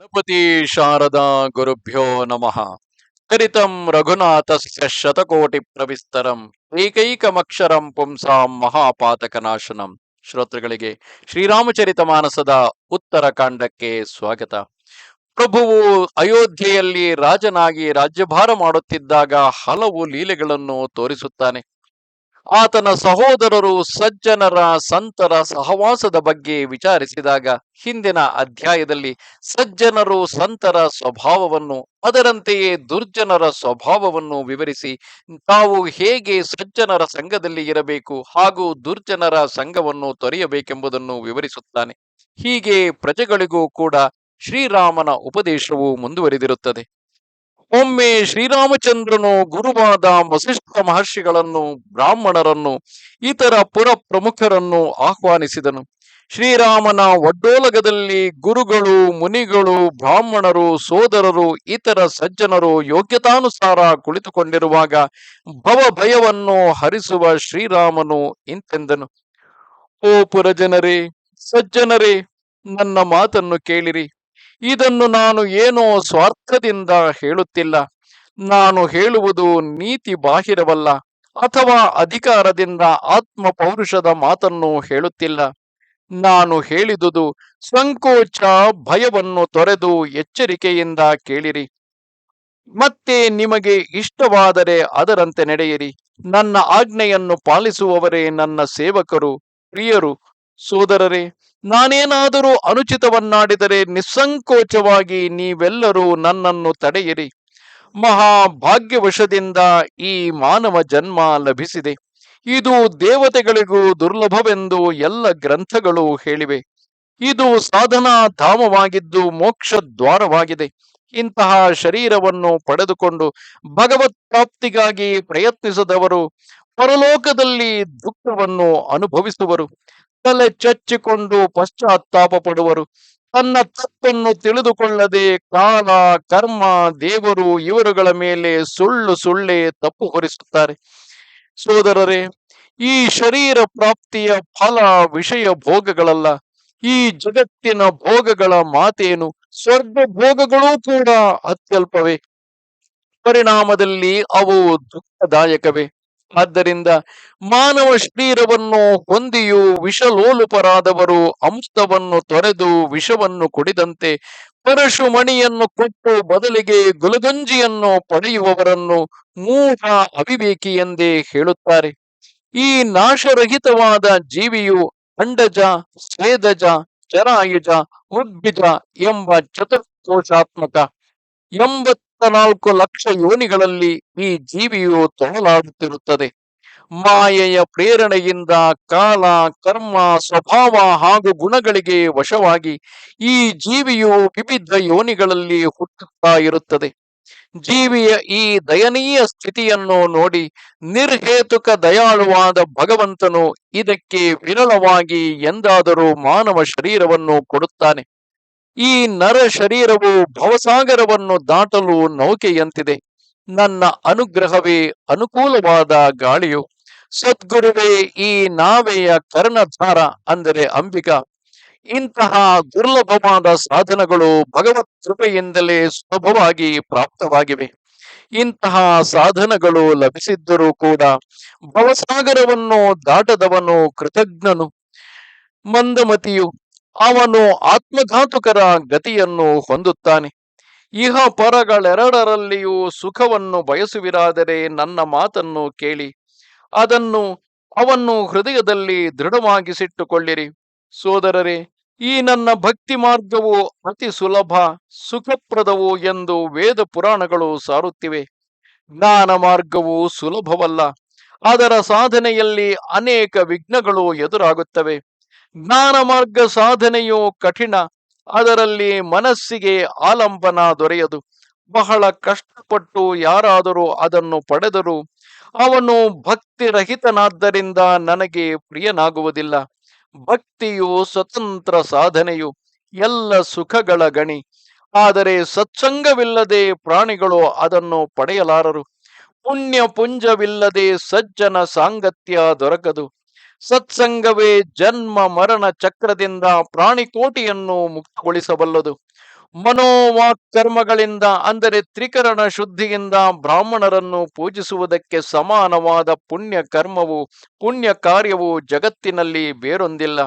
ಗಣಪತಿ ಶಾರದಾ ಗುರುಭ್ಯೋ ನಮಃ. ಚರಿತಂ ರಘುನಾಥಸ್ಯ ಶತಕೋಟಿ ಪ್ರವಿಸ್ತರಂ ಏಕೈಕಮಕ್ಷರಂ ಪುಂಸಾಂ ಮಹಾಪಾತಕನಾಶನಂ. ಶ್ರೋತೃಗಳಿಗೆ ಶ್ರೀರಾಮಚರಿತ ಮಾನಸದ ಉತ್ತರ ಕಾಂಡಕ್ಕೆ ಸ್ವಾಗತ. ಪ್ರಭುವು ಅಯೋಧ್ಯೆಯಲ್ಲಿ ರಾಜನಾಗಿ ರಾಜ್ಯಭಾರ ಮಾಡುತ್ತಿದ್ದಾಗ ಹಲವು ಲೀಲೆಗಳನ್ನು ತೋರಿಸುತ್ತಾನೆ. ಆತನ ಸಹೋದರರು ಸಜ್ಜನರ ಸಂತರ ಸಹವಾಸದ ಬಗ್ಗೆ ವಿಚಾರಿಸಿದಾಗ ಹಿಂದಿನ ಅಧ್ಯಾಯದಲ್ಲಿ ಸಜ್ಜನರು ಸಂತರ ಸ್ವಭಾವವನ್ನು, ಅದರಂತೆಯೇ ದುರ್ಜನರ ಸ್ವಭಾವವನ್ನು ವಿವರಿಸಿ, ತಾವು ಹೇಗೆ ಸಜ್ಜನರ ಸಂಘದಲ್ಲಿ ಇರಬೇಕು ಹಾಗೂ ದುರ್ಜನರ ಸಂಘವನ್ನು ತೊರೆಯಬೇಕೆಂಬುದನ್ನು ವಿವರಿಸುತ್ತಾನೆ. ಹೀಗೆ ಪ್ರಜೆಗಳಿಗೂ ಕೂಡ ಶ್ರೀರಾಮನ ಉಪದೇಶವು ಮುಂದುವರಿದಿರುತ್ತದೆ. ಒಮ್ಮೆ ಶ್ರೀರಾಮಚಂದ್ರನು ಗುರುವಾದ ವಸಿಷ್ಠ ಮಹರ್ಷಿಗಳನ್ನು, ಬ್ರಾಹ್ಮಣರನ್ನು, ಇತರ ಪುರ ಪ್ರಮುಖರನ್ನು ಆಹ್ವಾನಿಸಿದನು. ಶ್ರೀರಾಮನ ಒಡ್ಡೋಲಗದಲ್ಲಿ ಗುರುಗಳು, ಮುನಿಗಳು, ಬ್ರಾಹ್ಮಣರು, ಸೋದರರು, ಇತರ ಸಜ್ಜನರು ಯೋಗ್ಯತಾನುಸಾರ ಕುಳಿತುಕೊಂಡಿರುವಾಗ ಭವ ಭಯವನ್ನು ಹರಿಸುವ ಶ್ರೀರಾಮನು ಇಂತೆಂದನು. ಓ ಪುರಜನರೇ, ಸಜ್ಜನರೇ, ನನ್ನ ಮಾತನ್ನು ಕೇಳಿರಿ. ಇದನ್ನು ನಾನು ಏನೋ ಸ್ವಾರ್ಥದಿಂದ ಹೇಳುತ್ತಿಲ್ಲ. ನಾನು ಹೇಳುವುದು ನೀತಿ ಬಾಹಿರವಲ್ಲ ಅಥವಾ ಅಧಿಕಾರದಿಂದ ಆತ್ಮ ಪೌರುಷದ ಮಾತನ್ನು ಹೇಳುತ್ತಿಲ್ಲ. ನಾನು ಹೇಳಿದುದು ಸಂಕೋಚ ಭಯವನ್ನು ತೊರೆದು ಎಚ್ಚರಿಕೆಯಿಂದ ಕೇಳಿರಿ. ಮತ್ತೆ ನಿಮಗೆ ಇಷ್ಟವಾದರೆ ಅದರಂತೆ ನಡೆಯಿರಿ. ನನ್ನ ಆಜ್ಞೆಯನ್ನು ಪಾಲಿಸುವವರೇ ನನ್ನ ಸೇವಕರು. ಪ್ರಿಯರು, ಸೋದರರೇ ನಾನೇನಾದರೂ ಅನುಚಿತವನ್ನಾಡಿದರೆ ನಿಸ್ಸಂಕೋಚವಾಗಿ ನೀವೆಲ್ಲರೂ ನನ್ನನ್ನು ತಡೆಯಿರಿ. ಮಹಾಭಾಗ್ಯವಶದಿಂದ ಈ ಮಾನವ ಜನ್ಮ ಲಭಿಸಿದೆ. ಇದು ದೇವತೆಗಳಿಗೂ ದುರ್ಲಭವೆಂದು ಎಲ್ಲ ಗ್ರಂಥಗಳು ಹೇಳಿವೆ. ಇದು ಸಾಧನಾ ಧಾಮವಾಗಿದ್ದು ಮೋಕ್ಷ ದ್ವಾರವಾಗಿದೆ. ಇಂತಹ ಶರೀರವನ್ನು ಪಡೆದುಕೊಂಡು ಭಗವತ್ ಪ್ರಾಪ್ತಿಗಾಗಿ ಪ್ರಯತ್ನಿಸದವರು ಪರಲೋಕದಲ್ಲಿ ದುಃಖವನ್ನು ಅನುಭವಿಸುವರು. ತಲೆ ಚಚ್ಚಿಕೊಂಡು ಪಶ್ಚಾತ್ತಾಪ ಪಡುವರು ತನ್ನ ತಪ್ಪನ್ನು ತಿಳಿದುಕೊಳ್ಳದೆ ಕಾಲ, ಕರ್ಮ, ದೇವರು ಇವರುಗಳ ಮೇಲೆ ಸುಳ್ಳು ಸುಳ್ಳೆ ತಪ್ಪು ಹೊರಿಸುತ್ತಾರೆ. ಸೋದರರೇ, ಈ ಶರೀರ ಪ್ರಾಪ್ತಿಯ ಫಲ ವಿಷಯ ಭೋಗಗಳಲ್ಲ. ಈ ಜಗತ್ತಿನ ಭೋಗಗಳ ಮಾತೇನು? ಸ್ವರ್ಗ ಭೋಗಗಳೂ ಕೂಡ ಅತ್ಯಲ್ಪವೇ. ಪರಿಣಾಮದಲ್ಲಿ ಅವು ದುಃಖದಾಯಕವೇ. ಆದ್ದರಿಂದ ಮಾನವ ಶರೀರವನ್ನು ಹೊಂದಿಯೂ ವಿಷಲೋಲುಪರಾದವರು ಅಂಶವನ್ನು ತೊರೆದು ವಿಷವನ್ನು ಕುಡಿದಂತೆ ಪರಶುಮಣಿಯನ್ನು ಕೊಟ್ಟು ಬದಲಿಗೆ ಗುಲಗಂಜಿಯನ್ನು ಪಡೆಯುವವರನ್ನು ಮೂಢ ಅವಿವೇಕಿ ಎಂದೇ ಹೇಳುತ್ತಾರೆ. ಈ ನಾಶರಹಿತವಾದ ಜೀವಿಯು ಅಂಡಜ, ಸ್ವೇದಜ, ಚರಾಯುಜ, ಉದ್ಭಿಜ ಎಂಬ ಚತುರ್ಕೋಶಾತ್ಮಕ ಎಂಬತ್ತ ನಾಲ್ಕು ಲಕ್ಷ ಯೋನಿಗಳಲ್ಲಿ ಈ ಜೀವಿಯು ತೊಳಲಾಡುತ್ತಿರುತ್ತದೆ ಮಾಯೆಯ ಪ್ರೇರಣೆಯಿಂದ ಕಾಲ, ಕರ್ಮ, ಸ್ವಭಾವ ಹಾಗೂ ಗುಣಗಳಿಗೆ ವಶವಾಗಿ ಈ ಜೀವಿಯು ವಿವಿಧ ಯೋನಿಗಳಲ್ಲಿ ಹುಟ್ಟುತ್ತಾ ಇರುತ್ತದೆ. ಜೀವಿಯ ಈ ದಯನೀಯ ಸ್ಥಿತಿಯನ್ನು ನೋಡಿ ನಿರ್ಹೇತುಕ ದಯಾಳುವಾದ ಭಗವಂತನು ಇದಕ್ಕೆ ವಿರಳವಾಗಿ ಎಂದಾದರೂ ಮಾನವ ಶರೀರವನ್ನು ಕೊಡುತ್ತಾನೆ. ಈ ನರ ಶರೀರವು ಭವಸಾಗರವನ್ನು ದಾಟಲು ನೌಕೆಯಂತಿದೆ. ನನ್ನ ಅನುಗ್ರಹವೇ ಅನುಕೂಲವಾದ ಗಾಳಿಯು. ಸದ್ಗುರುವೇ, ಈ ನಾವೆಯ ಕರ್ಣಧಾರ ಅಂದರೆ ಅಂಬಿಕಾ ಇಂತಹ ದುರ್ಲಭವಾದ ಸಾಧನಗಳು ಭಗವತ್ ಕೃಪೆಯಿಂದಲೇ ಸುಲಭವಾಗಿ ಪ್ರಾಪ್ತವಾಗಿವೆ. ಇಂತಹ ಸಾಧನಗಳು ಲಭಿಸಿದ್ದರೂ ಕೂಡ ಭವಸಾಗರವನ್ನು ದಾಟದವನು ಕೃತಜ್ಞನು. ಮಂದಮತಿಯು ಅವನು ಆತ್ಮಘಾತುಕರ ಗತಿಯನ್ನು ಹೊಂದುತ್ತಾನೆ. ಇಹ ಪರಗಳೆರಡರಲ್ಲಿಯೂ ಸುಖವನ್ನು ಬಯಸುವಿರಾದರೆ ನನ್ನ ಮಾತನ್ನು ಕೇಳಿ, ಅದನ್ನು ಅವನ್ನು ಹೃದಯದಲ್ಲಿ ದೃಢವಾಗಿಸಿಟ್ಟುಕೊಳ್ಳಿರಿ. ಸೋದರರೇ, ಈ ನನ್ನ ಭಕ್ತಿ ಮಾರ್ಗವು ಅತಿ ಸುಲಭ, ಸುಖಪ್ರದವು ಎಂದು ವೇದ ಪುರಾಣಗಳು ಸಾರುತ್ತಿವೆ. ಜ್ಞಾನ ಮಾರ್ಗವು ಸುಲಭವಲ್ಲ, ಅದರ ಸಾಧನೆಯಲ್ಲಿ ಅನೇಕ ವಿಘ್ನಗಳು ಎದುರಾಗುತ್ತವೆ. ಜ್ಞಾನ ಮಾರ್ಗ ಸಾಧನೆಯು ಕಠಿಣ, ಅದರಲ್ಲಿ ಮನಸ್ಸಿಗೆ ಆಲಂಬನ ದೊರೆಯದು. ಬಹಳ ಕಷ್ಟಪಟ್ಟು ಯಾರಾದರೂ ಅದನ್ನು ಪಡೆದರು ಅವನು ಭಕ್ತಿರಹಿತನಾದ್ದರಿಂದ ನನಗೆ ಪ್ರಿಯನಾಗುವುದಿಲ್ಲ. ಭಕ್ತಿಯು ಸ್ವತಂತ್ರ ಸಾಧನೆಯು, ಎಲ್ಲ ಸುಖಗಳ ಗಣಿ. ಆದರೆ ಸತ್ಸಂಗವಿಲ್ಲದೆ ಪ್ರಾಣಿಗಳು ಅದನ್ನು ಪಡೆಯಲಾರರು. ಪುಣ್ಯ ಪುಂಜವಿಲ್ಲದೆ ಸಜ್ಜನ ಸಾಂಗತ್ಯ ದೊರಕದು. ಸತ್ಸಂಗವೇ ಜನ್ಮ ಮರಣ ಚಕ್ರದಿಂದ ಪ್ರಾಣಿಕೋಟಿಯನ್ನು ಮುಕ್ತಗೊಳಿಸಬಲ್ಲದು. ಮನೋವಾಕ್ ಕರ್ಮಗಳಿಂದ ಅಂದರೆ ತ್ರಿಕರಣ ಶುದ್ಧಿಯಿಂದ ಬ್ರಾಹ್ಮಣರನ್ನು ಪೂಜಿಸುವುದಕ್ಕೆ ಸಮಾನವಾದ ಪುಣ್ಯ ಕರ್ಮವು ಪುಣ್ಯ ಕಾರ್ಯವು ಜಗತ್ತಿನಲ್ಲಿ ಬೇರೊಂದಿಲ್ಲ.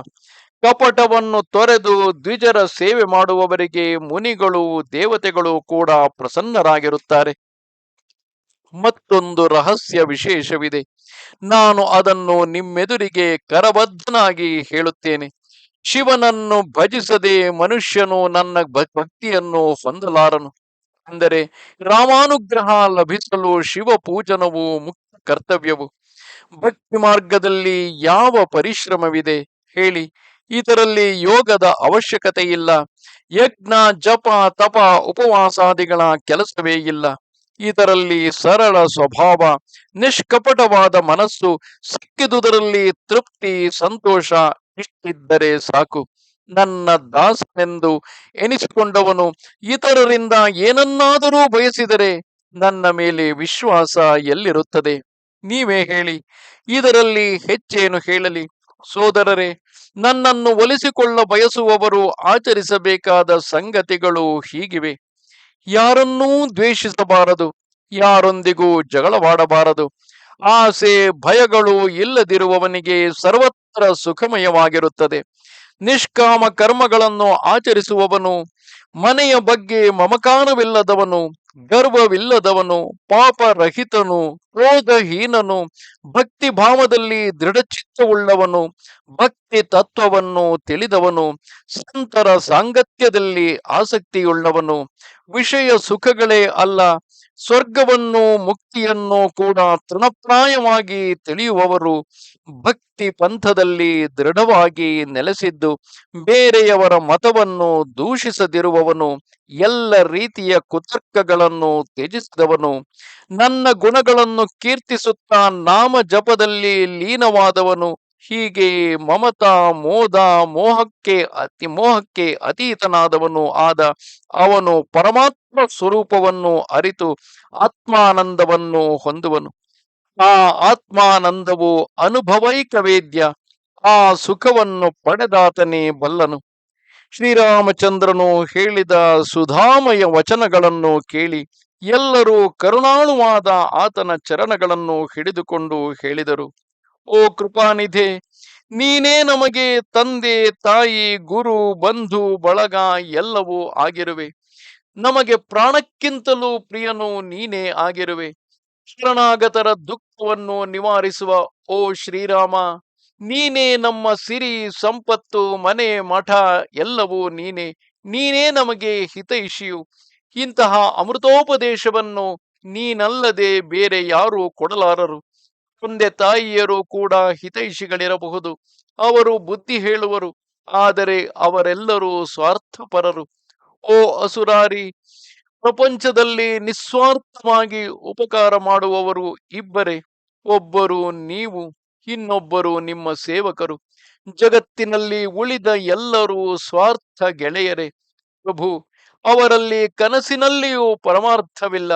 ಕಪಟವನ್ನು ತೊರೆದು ದ್ವಿಜರ ಸೇವೆ ಮಾಡುವವರಿಗೆ ಮುನಿಗಳು, ದೇವತೆಗಳು ಕೂಡ ಪ್ರಸನ್ನರಾಗಿರುತ್ತಾರೆ. ಮತ್ತೊಂದು ರಹಸ್ಯ ವಿಶೇಷವಿದೆ. ನಾನು ಅದನ್ನು ನಿಮ್ಮೆದುರಿಗೆ ಕರಬದ್ಧನಾಗಿ ಹೇಳುತ್ತೇನೆ. ಶಿವನನ್ನು ಭಜಿಸದೆ ಮನುಷ್ಯನು ನನ್ನ ಭಕ್ತಿಯನ್ನು ಹೊಂದಲಾರನು. ಅಂದರೆ ರಾಮಾನುಗ್ರಹ ಲಭಿಸಲು ಶಿವ ಪೂಜನವು ಮುಖ್ಯ ಕರ್ತವ್ಯವು. ಭಕ್ತಿ ಮಾರ್ಗದಲ್ಲಿ ಯಾವ ಪರಿಶ್ರಮವಿದೆ ಹೇಳಿ. ಇದರಲ್ಲಿ ಯೋಗದ ಅವಶ್ಯಕತೆ ಇಲ್ಲ ಯಜ್ಞ, ಜಪ, ತಪ, ಉಪವಾಸಾದಿಗಳ ಕೆಲಸವೇ ಇಲ್ಲ. ಇದರಲ್ಲಿ ಸರಳ ಸ್ವಭಾವ, ನಿಷ್ಕಪಟವಾದ ಮನಸ್ಸು, ಸಿಕ್ಕಿದುದರಲ್ಲಿ ತೃಪ್ತಿ, ಸಂತೋಷ ಇಷ್ಟಿದ್ದರೆ ಸಾಕು. ನನ್ನ ದಾಸನೆಂದು ಎನಿಸಿಕೊಂಡವನು ಇತರರಿಂದ ಏನನ್ನಾದರೂ ಬಯಸಿದರೆ ನನ್ನ ಮೇಲೆ ವಿಶ್ವಾಸ ಎಲ್ಲಿರುತ್ತದೆ? ನೀವೇ ಹೇಳಿ. ಇದರಲ್ಲಿ ಹೆಚ್ಚೇನು ಹೇಳಲಿ? ಸೋದರರೇ, ನನ್ನನ್ನು ಒಲಿಸಿಕೊಳ್ಳ ಬಯಸುವವರು ಆಚರಿಸಬೇಕಾದ ಸಂಗತಿಗಳು ಹೀಗಿವೆ. ಯಾರನ್ನೂ ದ್ವೇಷಿಸಬಾರದು, ಯಾರೊಂದಿಗೂ ಜಗಳವಾಡಬಾರದು. ಆಸೆ, ಭಯಗಳು ಇಲ್ಲದಿರುವವನಿಗೆ ಸರ್ವತ್ರ ಸುಖಮಯವಾಗಿರುತ್ತದೆ. ನಿಷ್ಕಾಮ ಕರ್ಮಗಳನ್ನು ಆಚರಿಸುವವನು, ಮನೆಯ ಬಗ್ಗೆ ಮಮಕಾರವಿಲ್ಲದವನು, ಗರ್ವವಿಲ್ಲದವನು, ಪಾಪರಹಿತನು, ಕ್ರೋಧಹೀನನು ಭಕ್ತಿ ಭಾವದಲ್ಲಿ ದೃಢಚಿತ್ತವುಳ್ಳವನು ಭಕ್ತಿ ತತ್ವವನ್ನು ತಿಳಿದವನು, ಸಂತರ ಸಾಂಗತ್ಯದಲ್ಲಿ ಆಸಕ್ತಿಯುಳ್ಳವನು ವಿಷಯ ಸುಖಗಳೇ ಅಲ್ಲ, ಸ್ವರ್ಗವನ್ನು ಮುಕ್ತಿಯನ್ನು ಕೂಡ ತೃಣಪ್ರಾಯವಾಗಿ ತಿಳಿಯುವವರು ಭಕ್ತಿ ಪಂಥದಲ್ಲಿ ದೃಢವಾಗಿ ನೆಲೆಸಿದ್ದು, ಬೇರೆಯವರ ಮತವನ್ನು ದೂಷಿಸದಿರುವವನು, ಎಲ್ಲ ರೀತಿಯ ಕುತರ್ಕಗಳನ್ನು ತ್ಯಜಿಸಿದವನು. ನನ್ನ ಗುಣಗಳನ್ನು ಕೀರ್ತಿಸುತ್ತಾ ನಾಮ ಜಪದಲ್ಲಿ ಲೀನವಾದವನು ಹೀಗೆ ಮಮತಾ ಮೋದ ಮೋಹಕ್ಕೆ, ಅತಿ ಮೋಹಕ್ಕೆ ಅತೀತನಾದವನು ಆದ ಅವನು ಪರಮಾತ್ಮ ಸ್ವರೂಪವನ್ನು ಅರಿತು ಆತ್ಮಾನಂದವನ್ನು ಹೊಂದುವನು. ಆ ಆತ್ಮಾನಂದವು ಅನುಭವೈಕ ವೇದ್ಯ, ಆ ಸುಖವನ್ನು ಪಡೆದಾತನೇ ಬಲ್ಲನು. ಶ್ರೀರಾಮಚಂದ್ರನು ಹೇಳಿದ ಸುಧಾಮಯ ವಚನಗಳನ್ನು ಕೇಳಿ ಎಲ್ಲರೂ ಕರುಣಾಳುವಾದ ಆತನ ಚರಣಗಳನ್ನು ಹಿಡಿದುಕೊಂಡು ಹೇಳಿದರು. ಓ ಕೃಪಾನಿಧೆ, ನೀನೇ ನಮಗೆ ತಂದೆ, ತಾಯಿ, ಗುರು, ಬಂಧು, ಬಳಗ ಎಲ್ಲವೂ ಆಗಿರುವೆ. ನಮಗೆ ಪ್ರಾಣಕ್ಕಿಂತಲೂ ಪ್ರಿಯನು ನೀನೇ ಆಗಿರುವೆ. ಶರಣಾಗತರ ದುಃಖವನ್ನು ನಿವಾರಿಸುವ ಓ ಶ್ರೀರಾಮ, ನೀನೇ ನಮ್ಮ ಸಿರಿ, ಸಂಪತ್ತು, ಮನೆ, ಮಠ ಎಲ್ಲವೂ ನೀನೇ. ನೀನೇ ನಮಗೆ ಹಿತೈಷಿಯು. ಇಂತಹ ಅಮೃತೋಪದೇಶವನ್ನು ನೀನಲ್ಲದೆ ಬೇರೆ ಯಾರೂ ಕೊಡಲಾರರು. ತಂದೆ ತಾಯಿಯರು ಕೂಡ ಹಿತೈಷಿಗಳಿರಬಹುದು. ಅವರು ಬುದ್ಧಿ ಹೇಳುವರು, ಆದರೆ ಅವರೆಲ್ಲರೂ ಸ್ವಾರ್ಥಪರರು. ಓ ಅಸುರಾರಿ, ಪ್ರಪಂಚದಲ್ಲಿ ನಿಸ್ವಾರ್ಥವಾಗಿ ಉಪಕಾರ ಮಾಡುವವರು ಇಬ್ಬರೇ. ಒಬ್ಬರು ನೀವು, ಇನ್ನೊಬ್ಬರು ನಿಮ್ಮ ಸೇವಕರು. ಜಗತ್ತಿನಲ್ಲಿ ಉಳಿದ ಎಲ್ಲರೂ ಸ್ವಾರ್ಥ ಗೆಳೆಯರೇ. ಪ್ರಭು, ಅವರಲ್ಲಿ ಕನಸಿನಲ್ಲಿಯೂ ಪರಮಾರ್ಥವಿಲ್ಲ.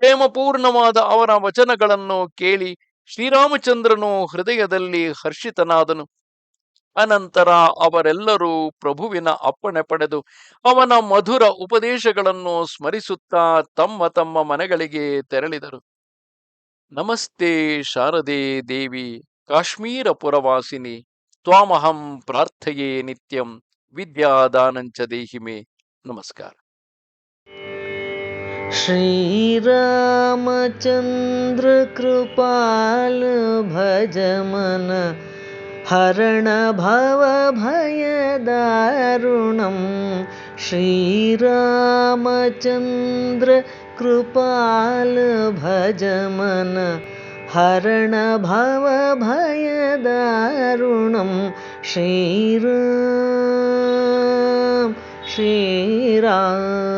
ಪ್ರೇಮಪೂರ್ಣವಾದ ಅವರ ವಚನಗಳನ್ನು ಕೇಳಿ ಶ್ರೀರಾಮಚಂದ್ರನು ಹೃದಯದಲ್ಲಿ ಹರ್ಷಿತನಾದನು. ಅನಂತರ ಅವರೆಲ್ಲರೂ ಪ್ರಭುವಿನ ಅಪ್ಪಣೆ ಪಡೆದು ಅವನ ಮಧುರ ಉಪದೇಶಗಳನ್ನು ಸ್ಮರಿಸುತ್ತಾ ತಮ್ಮ ತಮ್ಮ ಮನೆಗಳಿಗೆ ತೆರಳಿದರು. ನಮಸ್ತೆ ಶಾರದೆ ದೇವಿ ಕಾಶ್ಮೀರ ಪುರವಾಸಿನಿ ತ್ವಾಮಹಂ ಪ್ರಾರ್ಥಯೇ ನಿತ್ಯಂ, ವಿದ್ಯಾದಾನಂಚ ದೇಹಿಮೆ. ನಮಸ್ಕಾರ. श्रीरामचन्द्रकृपाल भजमन हरणभवभयदारुणं श्रीरामचन्द्रकृपाल भजमन हरणभवभयदारुणं कृपाल श्रीराम।